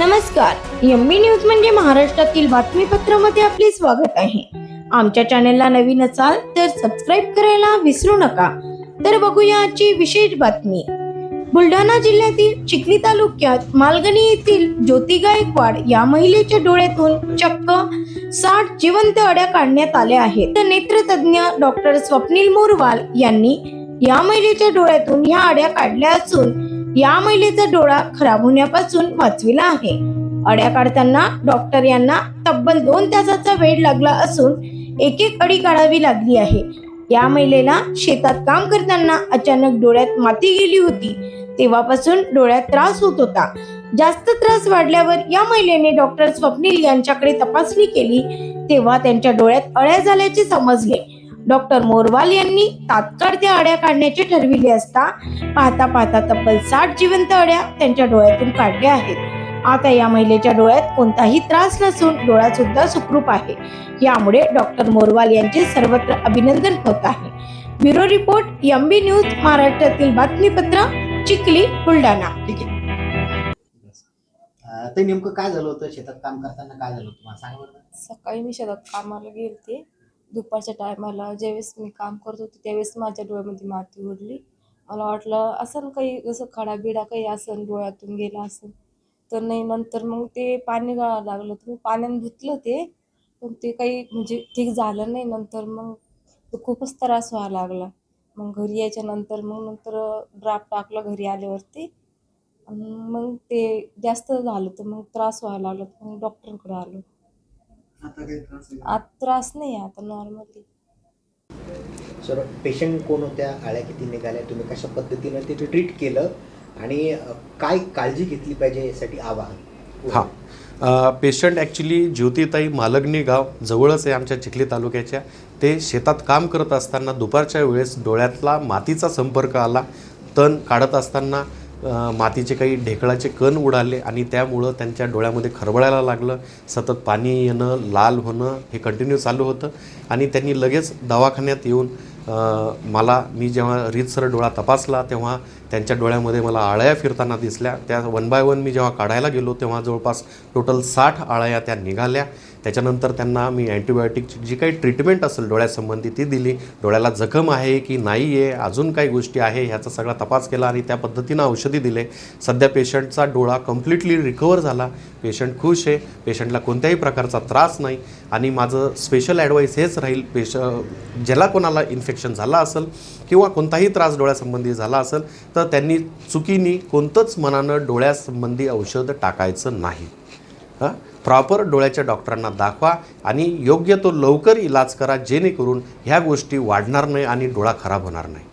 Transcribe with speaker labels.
Speaker 1: नमस्कार MB news म्हणजे महाराष्ट्रातील बातमीपत्रामध्ये आपले स्वागत आहे. आमच्या चॅनेलला नवीन असाल तर सबस्क्राईब करायला विसरू नका. तर बघूया आजची विशेष बातमी. बुलढाणा जिल्ह्यातील चिखली तालुक्यात मालगणी येथील ज्योती गायकवाड या महिलेच्या डोळ्यातून चक्क साठ जिवंत अड्या काढण्यात आल्या आहेत. तर नेत्रतज्ञ डॉक्टर स्वप्नील मोरवाल यांनी या महिलेच्या डोळ्यातून ह्या अड्या काढल्या असून या महिलेचा डोळा खराब होण्यापासून वाचविला आहे. अड्या काढताना डॉक्टर यांना तब्बल दोन तासाचा वेळ लागला असून एक एक अडी काढावी लागली आहे. या महिलेला शेतात काम करताना अचानक डोळ्यात माती गेली होती. तेव्हापासून डोळ्यात त्रास होत होता. जास्त त्रास वाढल्यावर या महिलेने डॉक्टर स्वप्नील यांच्याकडे तपासणी केली. तेव्हा त्यांच्या डोळ्यात अळ्या झाल्याचे समजले डॉक्टर मोरवाल यांनी तात्काळ त्या अड्या काढण्याचे ठरविले असता पाहता पाहता तब्बल साठ जिवंत अड्या त्यांच्या डोळ्यातून काढल्या आहेत. आता या महिलेच्या डोळ्यात कोणताही त्रास नसून डोळा सुद्धा सुखरूप आहे. यामुळे डॉक्टर मोरवाल यांचे सर्वत्र अभिनंदन होत आहे. ब्युरो रिपोर्ट एमबी न्यूज महाराष्ट्रातील बातमीपत्र चिखली बुलढाणा.
Speaker 2: ठीक आहे अं, ते नेमकं काय झालं होतं? शेतात काम करताना काय झालं होतं? मला सांगा बरं.
Speaker 3: सकाळी मी शेतात कामाला गेलते. दुपारच्या टायमाला ज्यावेळेस मी काम करत होते त्यावेळेस माझ्या डोळ्यामध्ये माती उडली. मला वाटलं असं काही जसं खडा बिडा काही असं डोळ्यातून गेला असं तर नाही नंतर मग ते पाणी गळायला लागलं. तर मी पाण्याने धुतलं ते पण ते काही म्हणजे ठीक झालं नाही. नंतर मग तो खूपच त्रास व्हायला लागला. मग घरी यायच्या नंतर मग नंतर ड्राफ्ट टाकलं घरी आल्यावरती. मग ते जास्त झालं तर मग त्रास व्हायला लागला. तर मग डॉक्टरकडे आलो. आता त्रास नाही आहे आता नॉर्मली
Speaker 2: सर पेशंट कोण होत्या? आळ्या किती निघाल्या? तुम्ही कशा पद्धतीनं ते ट्रीट केलं? आणि अं, काय काळजी घेतली पाहिजे यासाठी आवाहन?
Speaker 4: हां. पेशंट ॲक्च्युली ज्योतिताई मालगणी गाव जवळच आहे आमच्या चिखली तालुक्याच्या. ते शेतात काम करत असताना दुपारच्या वेळेस डोळ्यातला मातीचा संपर्क आला. तण काढत असताना मातीचे काही ढेकळाचे कण उडाले आणि त्यामुळं त्यांच्या डोळ्यामध्ये खरबळायला लागलं. सतत पाणी येणं लाल होणं हे कंटिन्यू चालू होतं. आणि त्यांनी लगेच दवाखान्यात येऊन मला मी जेव्हा रीतसर डोळा तपासला तेव्हा त्यांच्या डोळ्यामध्ये मला आळ्या फिरताना दिसल्या. त्या वन बाय वन मी जेव्हा काढायला गेलो तेव्हा जवळपास टोटल साठ आळ्या त्या निघाल्या. त्याच्यानंतर त्यांना मी अँटीबायोटिकची जी काही ट्रीटमेंट असेल डोळ्यासंबंधी ती दिली. डोळ्याला जखम आहे की नाही आहे अजून काही गोष्टी आहे ह्याचा सगळा तपास केला आणि त्या पद्धतीनं औषधी दिले. सध्या पेशंटचा डोळा कम्प्लिटली रिकवर झाला. पेशंट खुश आहे. पेशंटला कोणत्याही प्रकारचा त्रास नाही. आणि माझं स्पेशल ॲडवाईस हेच राहील पेश ज्याला कोणाला इन्फेक्शन झालं असेल किंवा कोणताही त्रास डोळ्यासंबंधी झाला असेल तर त्यांनी चुकीने कोणतंच मनानं डोळ्यासंबंधी औषध टाकायचं नाही. हां? प्रॉपर डोळ्याच्या डॉक्टरांना दाखवा आणि योग्य तो लवकर इलाज करा जेणेकरून ह्या गोष्टी वाढणार नाही आणि डोळा खराब होणार नाही.